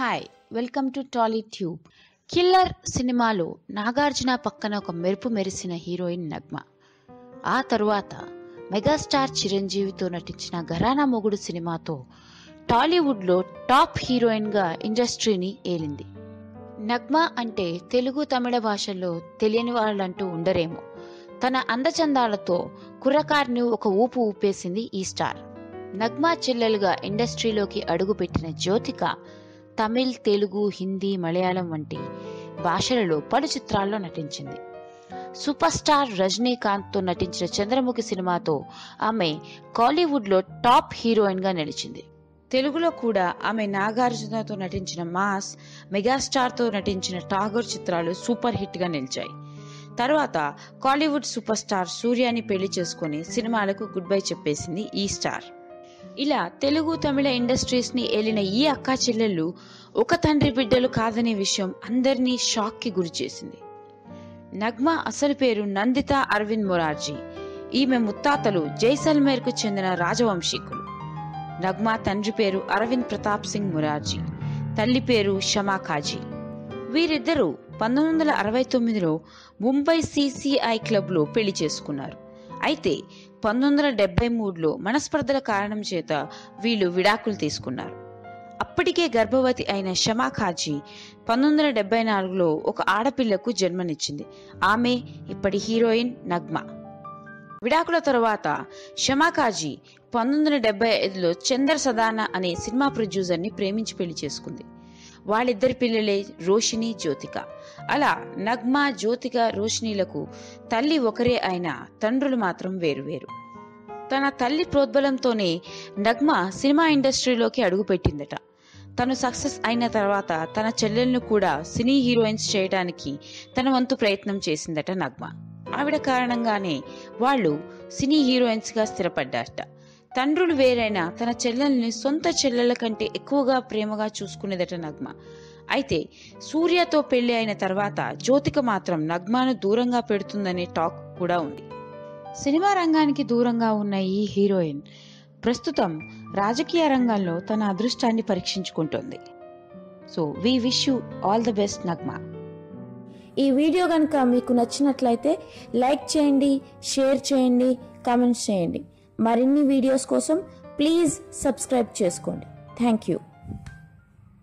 Hi welcome to Tolly Tube killer సినిమాలో నాగార్జున పక్కన ఒక మెరుపు మెరిసిన హీరోయిన్ నగ్మ. ఆ తరువాత మెగాస్టార్ చిరంజీవితో నటించిన ఘరానా మొగుడు సినిమాతో టాలీవుడ్లో టాప్ హీరోయిన్గా ఇండస్ట్రీని ఏలింది. నగ్మ అంటే తెలుగు తమిళ భాషల్లో తెలియని వాళ్ళంటూ ఉండరేమో. తన అందచందాలతో కుర్రకారిని ఒక ఊపు ఊపేసింది ఈ స్టార్. నగ్మా చెల్లెలుగా ఇండస్ట్రీలోకి అడుగుపెట్టిన జ్యోతిక తమిళ్ తెలుగు హిందీ మలయాళం వంటి భాషలలో పలు చిత్రాల్లో నటించింది. సూపర్ స్టార్ రజనీకాంత్తో నటించిన చంద్రముఖి సినిమాతో ఆమె కాలీవుడ్లో టాప్ హీరోయిన్గా నిలిచింది. తెలుగులో కూడా ఆమె నాగార్జునతో నటించిన మాస్ మెగాస్టార్తో నటించిన టాగోర్ చిత్రాలు సూపర్ హిట్గా నిలిచాయి. తర్వాత కాలీవుడ్ సూపర్ స్టార్ సూర్యాని పెళ్ళి చేసుకుని సినిమాలకు గుడ్ బై చెప్పేసింది ఈ స్టార్. ఇలా తెలుగు తమిళ ఇండస్ట్రీస్ని ఏలిన ఈ అక్కా చెల్లెళ్ళు ఒక తండ్రి బిడ్డలు కాదనే విషయం అందరినీ షాక్కి గురి చేసింది. నగ్మ అసలు పేరు నందిత అరవింద్ మొరార్జీ. ఈమె ముత్తాతలు జైసల్మేర్కు చెందిన రాజవంశీకులు. నగ్మ తండ్రి పేరు అరవింద్ ప్రతాప్ సింగ్ మొరార్జీ. తల్లి పేరు షమా కాజీ వీరిద్దరూ పంతొమ్మిది వందల అరవై తొమ్మిదిలో ముంబై సిసిఐ క్లబ్లో పెళ్ళి చేసుకున్నారు. అయితే పంతొమ్మిది వందల డెబ్బై మూడులో మనస్పర్ధల కారణం చేత వీళ్ళు విడాకులు తీసుకున్నారు. అప్పటికే గర్భవతి అయిన షమా ఖాజీ పంతొమ్మిది వందల డెబ్బై నాలుగులో ఒక ఆడపిల్లకు జన్మనిచ్చింది. ఆమె ఇప్పటి హీరోయిన్ నగ్మ. విడాకుల తరువాత షమా ఖాజీ పంతొమ్మిది వందల డెబ్బై ఐదులో చందర్ సదానా అనే సినిమా ప్రొడ్యూసర్ని ప్రేమించి పెళ్ళి చేసుకుంది. వాళ్ళిద్దరి పిల్లలే రోషిణి జ్యోతిక. అలా నగ్మ జ్యోతిక రోషిణీలకు తల్లి ఒకరే అయినా తండ్రులు మాత్రం వేరువేరు తన తల్లి ప్రోద్బలంతోనే నగ్మ సినిమా ఇండస్ట్రీలోకి అడుగుపెట్టిందట. తను సక్సెస్ అయిన తర్వాత తన చెల్లెలను కూడా సినీ హీరోయిన్స్ చేయడానికి తన వంతు ప్రయత్నం చేసిందట నగ్మ. ఆవిడ కారణంగానే వాళ్ళు సినీ హీరోయిన్స్గా స్థిరపడ్డారట. తండ్రులు వేరైనా తన చెల్లెల్ని సొంత చెల్లెల కంటే ఎక్కువగా ప్రేమగా చూసుకునేదట నగ్మ. అయితే సూర్యతో పెళ్ళి అయిన తర్వాత జ్యోతిక మాత్రం నగ్మాను దూరంగా పెడుతుందనే టాక్ కూడా ఉంది. సినిమా రంగానికి దూరంగా ఉన్న ఈ హీరోయిన్ ప్రస్తుతం రాజకీయ రంగంలో తన అదృష్టాన్ని పరీక్షించుకుంటోంది. So we wish you all the best Nagma. ఈ వీడియో కనుక మీకు నచ్చినట్లయితే లైక్ చేయండి షేర్ చేయండి కామెంట్స్ చేయండి. మరిన్ని వీడియోస్ కోసం ప్లీజ్ సబ్స్క్రైబ్ చేసుకోండి. Thank you